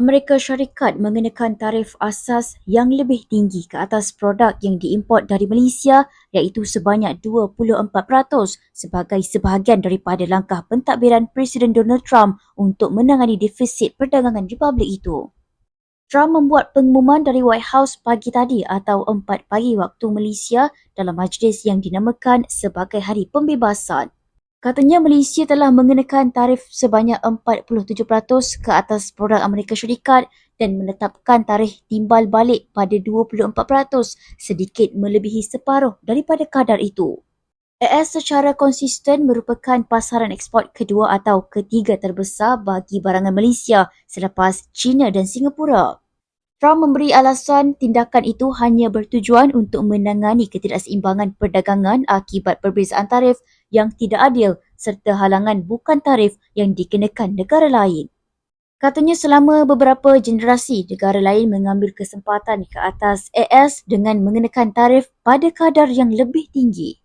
Amerika Syarikat mengenakan tarif asas yang lebih tinggi ke atas produk yang diimport dari Malaysia iaitu sebanyak 24% sebagai sebahagian daripada langkah pentadbiran Presiden Donald Trump untuk menangani defisit perdagangan Republik itu. Trump membuat pengumuman dari White House pagi tadi atau 4 pagi waktu Malaysia dalam majlis yang dinamakan sebagai Hari Pembebasan. Katanya Malaysia telah mengenakan tarif sebanyak 47% ke atas produk Amerika Syarikat dan menetapkan tarikh timbal balik pada 24% sedikit melebihi separuh daripada kadar itu. AS secara konsisten merupakan pasaran ekspor kedua atau ketiga terbesar bagi barangan Malaysia selepas China dan Singapura. Trump memberi alasan tindakan itu hanya bertujuan untuk menangani ketidakseimbangan perdagangan akibat perbezaan tarif yang tidak adil serta halangan bukan tarif yang dikenakan negara lain. Katanya selama beberapa generasi negara lain mengambil kesempatan ke atas AS dengan mengenakan tarif pada kadar yang lebih tinggi.